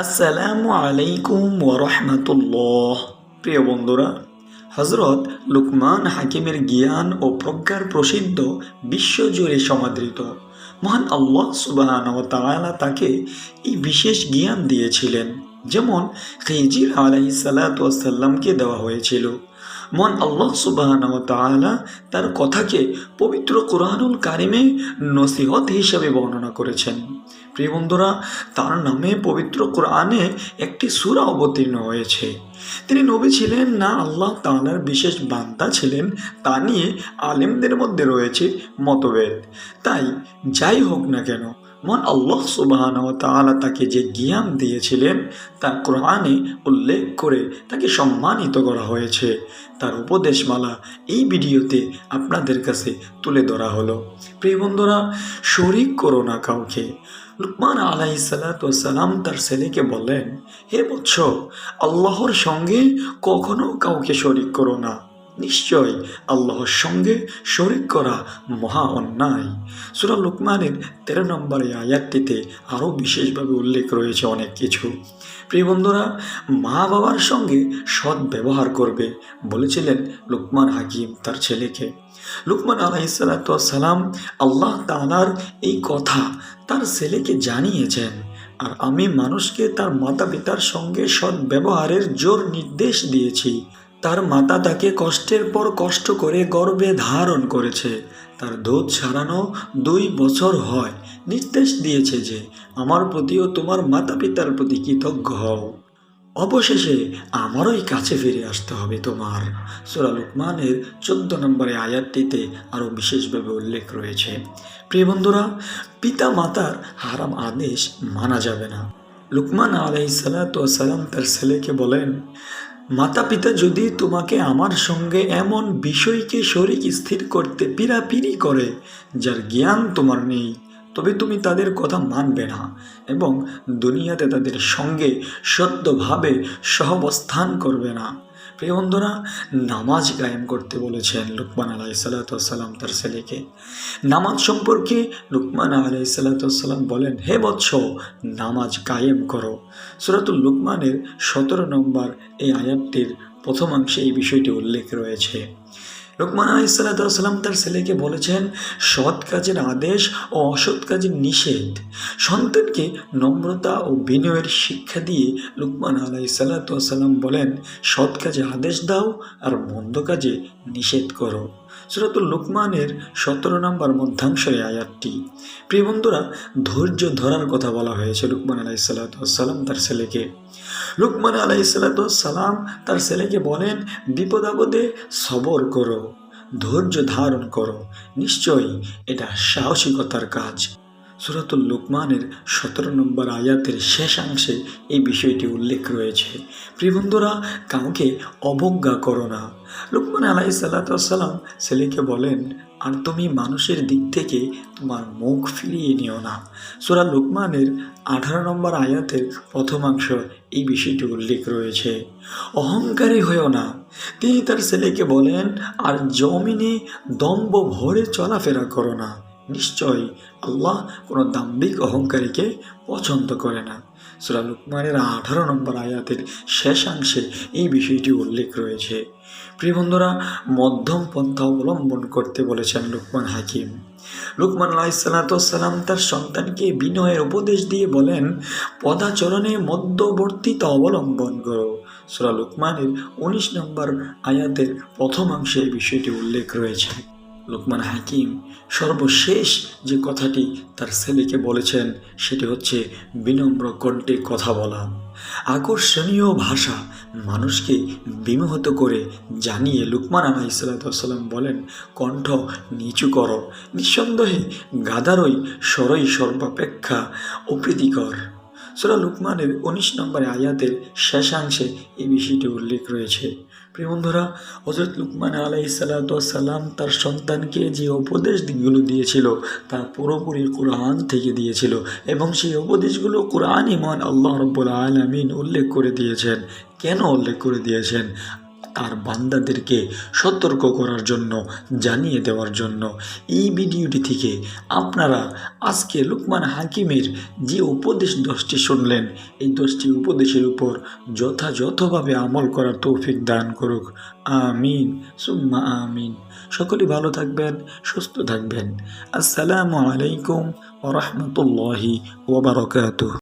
আসসালামু আলাইকুম ওরহমতুল্লাহ প্রিয় বন্ধুরা হজরত লুকমান হাকিমের জ্ঞান ও প্রজ্ঞার প্রসিদ্ধ বিশ্বজুড়ে সমাদৃত। মহান আল্লাহ সুবাহ তাকে এই বিশেষ জ্ঞান দিয়েছিলেন। যেমন খিজির আলাহি সাল্লাতামকে দেওয়া হয়েছিল। মন আল্লাহ তাআলা তার কথাকে পবিত্র কোরআনুল কারিমে নসিহত হিসাবে বর্ণনা করেছেন। প্রিয় বন্ধুরা, তার নামে পবিত্র কোরআনে একটি সূরা অবতীর্ণ হয়েছে। তিনি নবী ছিলেন না, আল্লাহ তাআলার বিশেষ বান্দা ছিলেন, তা নিয়ে আলেমদের মধ্যে রয়েছে মতভেদ। তাই যাই হোক না কেন মন আল্লাহ সুবাহান ও তাআলা তাকে যে জ্ঞান দিয়েছিলেন তা কোরআনে উল্লেখ করে তাকে সম্মানিত করা হয়েছে। তার উপদেশমালা এই ভিডিওতে আপনাদের কাছে তুলে ধরা হলো। প্রিয় বন্ধুরা, শরিক করো না কাউকে। লুকমান আলাইসালাম তার ছেলেকে বললেন, হে বৎস, আল্লাহর সঙ্গে কখনো কাউকে শরিক করো না। নিশ্চয় আল্লাহর সঙ্গে শরিক করা মহা অন্যায়। সুরা লুকমানের তেরো নম্বর আয়াতটিতে আরও বিশেষভাবে উল্লেখ রয়েছে অনেক কিছু। প্রিয় বন্ধুরা, মা বাবার সঙ্গে সৎ ব্যবহার করবে বলেছিলেন লুকমান হাকিম তার ছেলেকে। লুকমান আলাইসালাম আল্লাহ তালার এই কথা তার ছেলেকে জানিয়েছেন, আর আমি মানুষকে তার মাতা পিতার সঙ্গে সৎ ব্যবহারের জোর নির্দেশ দিয়েছি। তার মাতা তাকে কষ্টের পর কষ্ট করে গর্বে ধারণ করেছে। তার দুধ ছাড়ানো দুই বছর হয়। নির্দেশ দিয়েছে যে, আমার প্রতিও তোমার মাতা পিতার প্রতি কৃতজ্ঞ হও। অবশেষে আমারই কাছে ফিরে আসতে হবে তোমার। সুরা লুকমানের চোদ্দ নম্বরে আয়াতটিতে আরও বিশেষভাবে উল্লেখ রয়েছে। প্রিয় বন্ধুরা পিতা মাতার হারাম আদেশ মানা যাবে না। লুকমান আলাই তার ছেলেকে বলেন মাতা পিতা যদি তোমাকে আমার সঙ্গে এমন বিষয়কে শরিক স্থির করতে পীড়াপিড়ি করে, যার জ্ঞান তোমার নেই তবে তুমি তাদের কথা মানবে না এবং দুনিয়াতে তাদের সঙ্গে সত্যভাবে সহবস্থান করবে না। প্রিয় বন্ধুরা, নামাজ কায়েম করতে বলেছেন লুকমান আলাই সাল্লাতাম তার ছেলেকে। নামাজ সম্পর্কে লুকমান আলাই সাল্লাতাম বলেন, হে বৎস, নামাজ কায়েম করো। সুরাতুল লুকমানের সতেরো নম্বর এই আয়াতটির প্রথমাংশে এই বিষয়টি উল্লেখ রয়েছে। লোকমান আলাইসাল্লাম তার ছেলেকে বলেছেন, সৎ কাজের আদেশ ও অসৎ কাজের নিষেধ। সন্তানকে নম্রতা ও বিনয়ের শিক্ষা দিয়ে লুকমান আলাইসাল্লাম বলেন, সৎ কাজে আদেশ দাও আর মন্দ কাজে নিষেধ করো। সুরাতুল লুকমানের সতেরো নম্বর মধ্যাংশ আয়াতটি। প্রিয় বন্ধুরা, ধৈর্য ধরার কথা বলা হয়েছে লুকমান আলাইসাল্লাম তার ছেলেকে। লুকমান আলাইসাল্লাম তার ছেলেকে বলেন, বিপদ আপদে সবর করো, ধৈর্য ধারণ করো। নিশ্চয়ই এটা সাহসিকতার কাজ। সুরাতুল লুকমানের সতেরো নম্বর আয়াতের শেষাংশে এই বিষয়টি উল্লেখ রয়েছে। প্রিয় বন্ধুরা, কাউকে অবজ্ঞা করো না। লুকমান আলাই সাল্লাতাম ছেলেকে বলেন, আর তুমি মানুষের দিক থেকে তোমার মুখ ফিরিয়ে নিও না। সুরা লুকমানের আঠারো নম্বর আয়াতের প্রথমাংশ এই বিষয়টি উল্লেখ রয়েছে। অহংকারী হয়েও না। তিনি তার ছেলেকে বলেন, আর জমিনে দম্ব ভরে চলাফেরা করো না। নিশ্চয়ই আল্লাহ কোনো দাম্ভিক অহংকারীকে পছন্দ করে না। সুরা লুকমানের আঠারো নম্বর আয়াতের শেষাংশে এই বিষয়টি উল্লেখ রয়েছে। প্রিয় বন্ধুরা, মধ্যম পন্থা অবলম্বন করতে বলেছেন লুকমান হাকিম। লুকমান আলাইসালাতাম তার সন্তানকে বিনয়ের উপদেশ দিয়ে বলেন, পদাচরণে মধ্যবর্তীতা অবলম্বন করো। সুরা লুকমানের উনিশ নম্বর আয়াতের প্রথমাংশে এই বিষয়টি উল্লেখ রয়েছে। লোকমান হাকিম সর্বশেষ যে কথাটি তার ছেলেকে বলেছেন, সেটি হচ্ছে বিনম্র কণ্ঠে কথা বলা। আকর্ষণীয় ভাষা। মানুষকে বিমোহিত করে জানিয়ে লুকমান আলাহ ইসাল্লাম বলেন, কণ্ঠ নিচু করো। নিঃসন্দেহে গাদারই সরই সর্বাপেক্ষা অপ্রীতিকর। সুরা লুকমানের উনিশ নম্বরে আয়াতের শেষাংশে এই বিষয়টি উল্লেখ রয়েছে। বন্ধুরা হজরত লুকমান আলাই সাল্লাম তার সন্তানকে যে উপদেশ উপদেশগুলো দিয়েছিল, তা পুরোপুরি কোরআন থেকে দিয়েছিল এবং সেই উপদেশগুলো কোরআন ইমান আল্লাহ রব্বুল আলমিন উল্লেখ করে দিয়েছেন। কেন উল্লেখ করে দিয়েছেন? তার বান্দাদেরকে সতর্ক করার জন্য, জানিয়ে দেওয়ার জন্য। এই ভিডিওটি থেকে আপনারা আজকে লুকমান হাকিমের যে উপদেশ দশটি শুনলেন, এই দশটি উপদেশের উপর যথাযথভাবে আমল করার তৌফিক দান করুক। আমিন। সুম্মা আমিন। সকলে ভালো থাকবেন, সুস্থ থাকবেন। আসসালামু আলাইকুম ওরহমতুল্লাহি ওবরাকাতুহ